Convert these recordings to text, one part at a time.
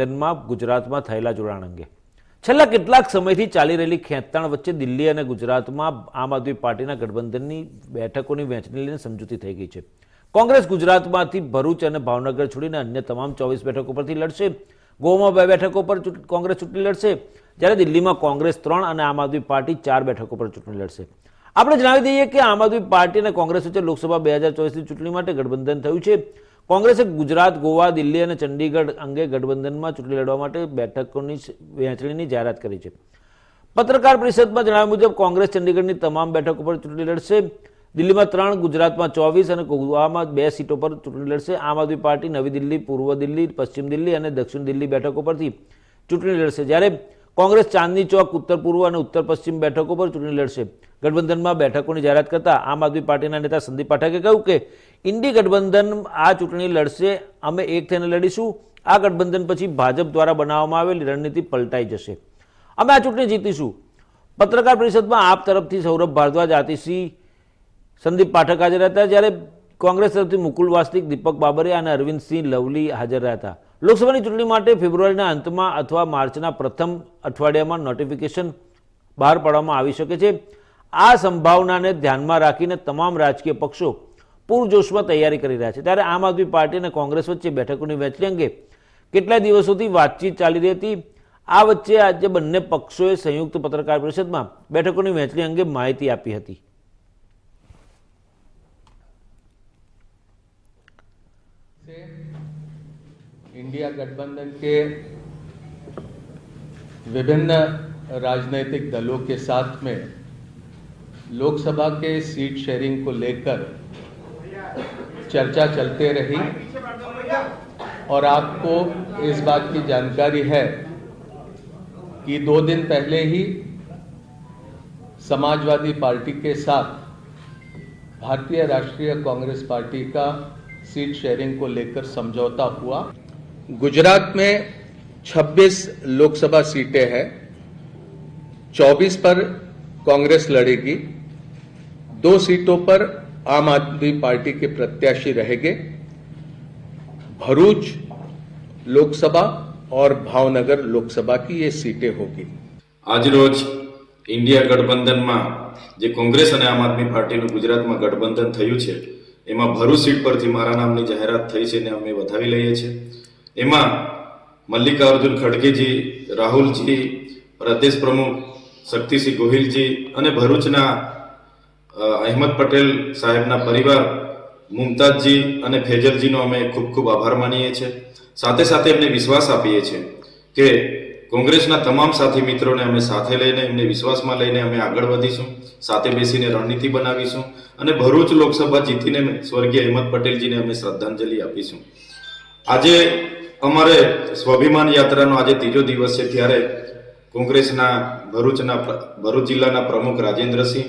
ગઠબંધનમાં ગુજરાતમાં થયેલા જોડાણ અંગે. છેલ્લા કેટલાક સમયથી ચાલી રહેલી ખેંચતાણ વચ્ચે દિલ્હી અને ગુજરાતમાં આમ આદમી પાર્ટીના ગઠબંધનની બેઠકોની વહેંચણી લઈને સમજૂતી થઈ ગઈ છે. કોંગ્રેસ ગુજરાતમાંથી ભરૂચ અને ભાવનગર છોડીને અન્ય તમામ ચોવીસ બેઠકો પરથી લડશે. ગોવામાં બે બેઠકો પર કોંગ્રેસ ચૂંટણી લડશે. જ્યારે દિલ્હીમાં કોંગ્રેસ ત્રણ અને આમ આદમી પાર્ટી ચાર બેઠકો પર ચૂંટણી લડશે. આપણે જણાવી દઈએ કે આમ આદમી પાર્ટી અને કોંગ્રેસ વચ્ચે લોકસભા બે હજાર ચોવીસની ચૂંટણી માટે ગઠબંધન થયું છે. કોંગ્રેસે ગુજરાત, ગોવા, દિલ્હી અને ચંડીગઢ અંગે ગઠબંધનમાં ચૂંટણી લડવા માટે બેઠકોની વહેંચણીની જાહેરાત કરી છે. પત્રકાર પરિષદમાં જણાવ્યા મુજબ કોંગ્રેસ ચંડીગઢની તમામ બેઠકો પર ચૂંટણી લડશે. દિલ્હીમાં ત્રણ, ગુજરાતમાં ચોવીસ અને ગોવામાં બે સીટો પર ચૂંટણી લડશે. આમ આદમી પાર્ટી નવી દિલ્હી, પૂર્વ દિલ્હી, પશ્ચિમ દિલ્હી અને દક્ષિણ દિલ્હી બેઠકો પરથી ચૂંટણી લડશે. જ્યારે કોંગ્રેસ ચાંદની ચોક, ઉત્તર પૂર્વ અને ઉત્તર પશ્ચિમ બેઠકો પર ચૂંટણી લડશે. ગઠબંધનમાં બેઠકોની જાહેરાત કરતા આમ આદમી પાર્ટીના નેતા સંદીપ પાઠકે કહ્યું કે ઇન્ડી ગઠબંધન આ ચૂંટણી લડશે, અમે એક થઈને લડીશું. આ ગઠબંધન પછી ભાજપ દ્વારા બનાવવામાં આવેલી રણનીતિ પલટાઈ જશે. અમે આ ચૂંટણી જીતીશું. પત્રકાર પરિષદમાં આપ તરફથી સૌરભ ભારદ્વાજ, આતિશી સંદીપ પાઠક હાજર હતા, જ્યારે કોંગ્રેસ તરફથી મુકુલ વાસ્તિક દીપક બાબરિયા અને અરવિંદસિંહ લવલી હાજર રહ્યા હતા. લોકસભાની ચૂંટણી માટે ફેબ્રુઆરીના અંતમાં અથવા માર્ચના પ્રથમ અઠવાડિયામાં નોટિફિકેશન બહાર પાડવામાં આવી શકે છે. આ સંભાવનાને ધ્યાનમાં રાખીને તમામ રાજકીય પક્ષો પૂરજોશમાં તૈયારી કરી રહ્યા છે ત્યારે આમ આદમી પાર્ટી અને કોંગ્રેસ વચ્ચે બેઠકોની વહેંચણી અંગે કેટલાય દિવસોથી વાતચીત ચાલી રહી હતી આ વચ્ચે આજે બંને પક્ષોએ સંયુક્ત પત્રકાર પરિષદમાં બેઠકોની વહેંચણી અંગે માહિતી આપી હતી से इंडिया गठबंधन के विभिन्न राजनीतिक दलों के साथ में लोकसभा के सीट शेयरिंग को लेकर चर्चा चलते रही और आपको इस बात की जानकारी है कि दो दिन पहले ही समाजवादी पार्टी के साथ भारतीय राष्ट्रीय कांग्रेस पार्टी का सीट शेयरिंग को लेकर समझौता हुआ। गुजरात में 26 लोकसभा सीटें हैं 24 पर कांग्रेस लड़ेगी। दो सीटों पर आम आदमी पार्टी के प्रत्याशी रहेंगे भरूच लोकसभा और भावनगर लोकसभा की ये सीटें होगी આજરોજ ઇન્ડિયા ગઠબંધનમાં જે કોંગ્રેસ અને આમ આદમી પાર્ટીનું ગુજરાતમાં ગઠબંધન થયું છે એમાં ભરૂચ સીટ પરથી મારા નામની જાહેરાત થઈ છે ને અમે વધાવી લઈએ છીએ એમાં મલ્લિકાર્જુન ખડગેજી રાહુલજી પ્રદેશ પ્રમુખ શક્તિસિંહ ગોહિલજી અને ભરૂચના અ, અહેમદ પટેલ સાહેબના પરિવાર, મુમતાજજી અને ફેજલજીનો અમે ખૂબ ખૂબ આભાર માનીએ છીએ. સાથે સાથે એમને વિશ્વાસ આપીએ છીએ કે કોંગ્રેસના તમામ સાથી મિત્રોને અમે સાથે લઈને, એમને વિશ્વાસમાં લઈને અમે આગળ વધીશું, સાથે બેસીને રણનીતિ બનાવીશું અને ભરૂચ લોકસભા જીતીને સ્વર્ગીય અહેમદ પટેલજીને અમે શ્રદ્ધાંજલિ આપીશું. આજે અમારે સ્વાભિમાન યાત્રાનો આજે ત્રીજો દિવસ છે, ત્યારે કોંગ્રેસના ભરૂચના, ભરૂચ જિલ્લાના પ્રમુખ રાજેન્દ્રસિંહ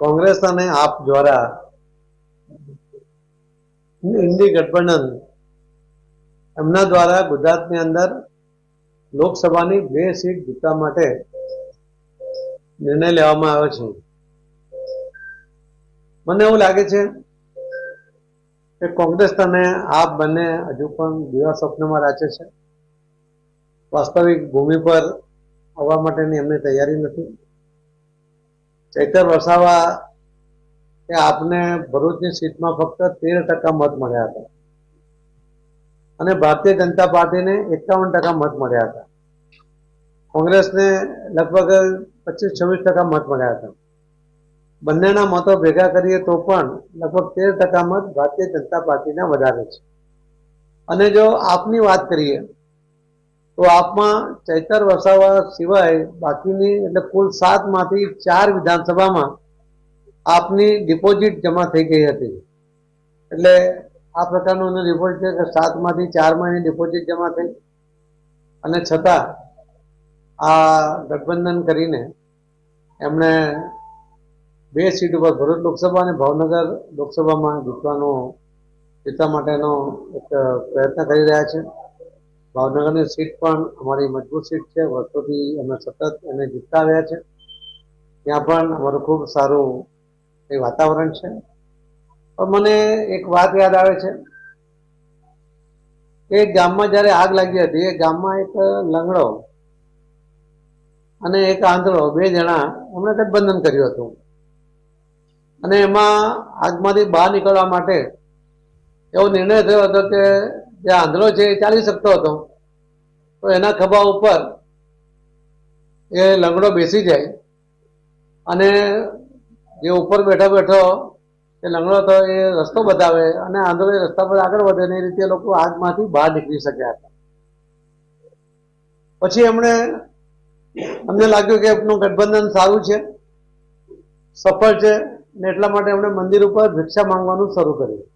કોંગ્રેસ અને આપ દ્વારા ઇન્ડી ગઠબંધન એમના દ્વારા ગુજરાતની અંદર લોકસભાની બે સીટ જીતવા માટે નિર્ણય લેવામાં આવ્યો છે. મને એવું લાગે છે કે કોંગ્રેસ અને આપ બંને હજુ પણ દિવા સ્વપ્નમાં રાખે છે. વાસ્તવિક ભૂમિ પર આવવા માટેની એમની તૈયારી નથી. ચૈતર વસાવા કે આપને ભરૂચની સીટમાં ફક્ત તેર ટકા મત મળ્યા હતા. અને ભારતીય જનતા પાર્ટીને એકાવન ટકા મત મળ્યા હતા. કોંગ્રેસને લગભગ પચીસ છવ્વીસ ટકા મત મળ્યા હતા. બંનેના મતો ભેગા કરીએ તો પણ લગભગ તેર ટકા મત ભારતીય જનતા પાર્ટીના વધારે છે. અને જો આપની વાત કરીએ તો આપમાં ચૈતર વસાવા સિવાય બાકીની એટલે કુલ સાતમાંથી ચાર વિધાનસભામાં આપની ડિપોઝિટ જમા થઈ ગઈ હતી. એટલે આ પ્રકારનું એનો રિપોર્ટ છે કે સાતમાંથી ચારમાં એની ડિપોઝિટ જમા થઈ. અને છતાં આ ગઠબંધન કરીને એમણે બે સીટ ઉપર ભરૂચ લોકસભા અને ભાવનગર લોકસભામાં જીતવાનો, જીતવા માટેનો એક પ્રયત્ન કરી રહ્યા છે. ભાવનગરની સીટ પણ અમારી મજબૂત સીટ છે. વર્ષોથી અમે સતત એને જીતતા આવ્યા છે. ત્યાં પણ અમારું ખૂબ સારું એ વાતાવરણ છે. પણ મને એક વાત યાદ આવે છે કે ગામમાં જ્યારે આગ લાગી હતી, એ ગામમાં એક લંગડો અને એક આંધળો બે જણા એમણે ગઠબંધન કર્યું હતું. અને એમાં આગમાંથી બહાર નીકળવા માટે એવો નિર્ણય થયો હતો કે જે આંધળો છે એ ચાલી શકતો હતો. તો એના ખભા ઉપર એ લંગડો બેસી જાય અને જે ઉપર બેઠો બેઠો એ લંગડો હતો એ રસ્તો બતાવે અને આંધળો એ રસ્તા પર આગળ વધે ને એ રીતે લોકો આગમાંથી બહાર નીકળી શક્યા હતા. પછી એમણે અમને લાગ્યું કે એમનું ગઠબંધન સારું છે, સફળ છે ને એટલા માટે એમણે મંદિર ઉપર ભિક્ષા માંગવાનું શરૂ કર્યું.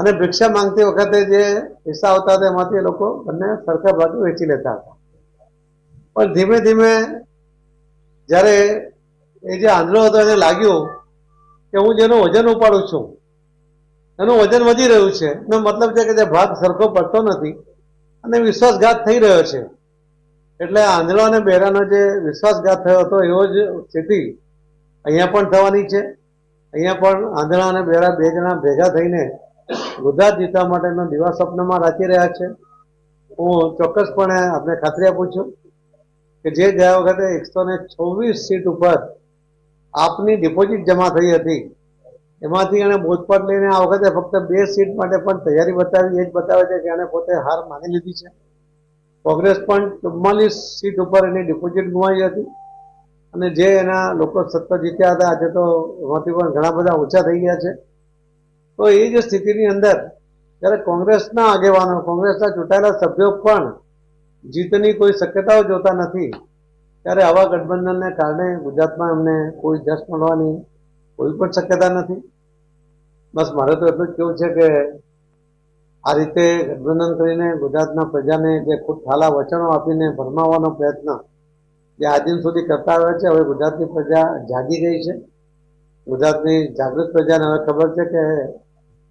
અને ભિક્ષા માંગતી વખતે જે પૈસા આવતા હતા એમાંથી એ લોકો બંને સરખા ભાગે વેચી લેતા હતા. પણ ધીમે ધીમે જ્યારે એ જે આંધળો હતો એને લાગ્યું કે હું જેનું વજન ઉપાડું છું, એનું વજન વધી રહ્યું છે, એનો મતલબ છે કે જે ભાગ સરખો પડતો નથી અને વિશ્વાસઘાત થઈ રહ્યો છે. એટલે આંધળો અને બહેરાનો જે વિશ્વાસઘાત થયો હતો એવો જ સ્થિતિ અહીંયા પણ થવાની છે. અહીંયા પણ આંધળા અને બહેરા બે જણા ભેગા થઈને ગુજરાત જીતવા માટેનો દિવા સ્વપ્નમાં રાખી રહ્યા છે. હું ચોક્કસપણે આપને ખાતરી આપું છું કે જે ગયા વખતે એકસો ને છવ્વીસ સીટ ઉપર આપની ડિપોઝિટ જમા થઈ હતી, એમાંથી એણે બોધપાઠ લઈને આ વખતે ફક્ત બે સીટ માટે પણ તૈયારી બતાવી, એ જ બતાવે છે કે એણે પોતે હાર માની લીધી છે. કોંગ્રેસ પણ ચુમ્માલીસ સીટ ઉપર એની ડિપોઝિટ ગુમાવી હતી અને જે એના લોકો સત્તા જીત્યા હતા, આજે તો એમાંથી પણ ઘણા બધા ઓછા થઈ ગયા છે. તો એ જે સ્થિતિની અંદર જ્યારે કોંગ્રેસના આગેવાનો, કોંગ્રેસના ચૂંટાયેલા સભ્યો પણ જીતની કોઈ શક્યતાઓ જોતા નથી, ત્યારે આવા ગઠબંધનને કારણે ગુજરાતમાં એમને કોઈ જશ મળવાની કોઈ પણ શક્યતા નથી. બસ મારે તો એટલું જ કેવું છે કે આ રીતે ગઠબંધન કરીને ગુજરાતના પ્રજાને જે ખૂબ થાલા વચનો આપીને ભરમાવવાનો પ્રયત્ન જે આજ સુધી કરતા આવ્યા છે, હવે ગુજરાતની પ્રજા જાગી ગઈ છે. ગુજરાતની જાગૃત પ્રજાને હવે ખબર છે કે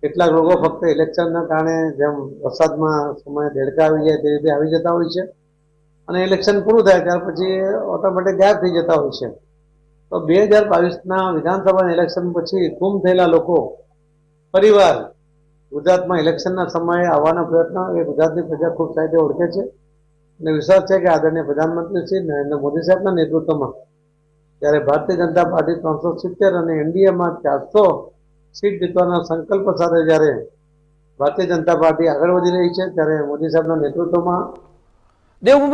કેટલાક લોકો ફક્ત ઇલેક્શનના કારણે જેમ વરસાદમાં સમય દેડકા આવી જાય તે રીતે આવી જતા હોય છે. અને ઇલેક્શન પૂરું થાય ત્યાર પછી ઓટોમેટિક ગાયબ થઈ જતા હોય છે. તો બે હજાર બાવીસના વિધાનસભાના ઇલેક્શન પછી ગુમ થયેલા લોકો ફરીવાર ગુજરાતમાં ઇલેક્શનના સમયે આવવાના પ્રયત્ન, એ ગુજરાતની પ્રજા ખૂબ સારી ઓળખે છે. અને વિશ્વાસ છે કે આદરણીય પ્રધાનમંત્રી શ્રી નરેન્દ્ર મોદી સાહેબના નેતૃત્વમાં, જ્યારે ભારતીય જનતા પાર્ટી ત્રણસો સિત્તેર અને એનડીએમાં ચારસો સીટ જીતવાના સંકલ્પ સાથે જ્યારે ભારતીય જનતા પાર્ટી આગળ વધી રહી છે, ત્યારે મોદી સાહેબના નેતૃત્વમાં દેવભૂમિ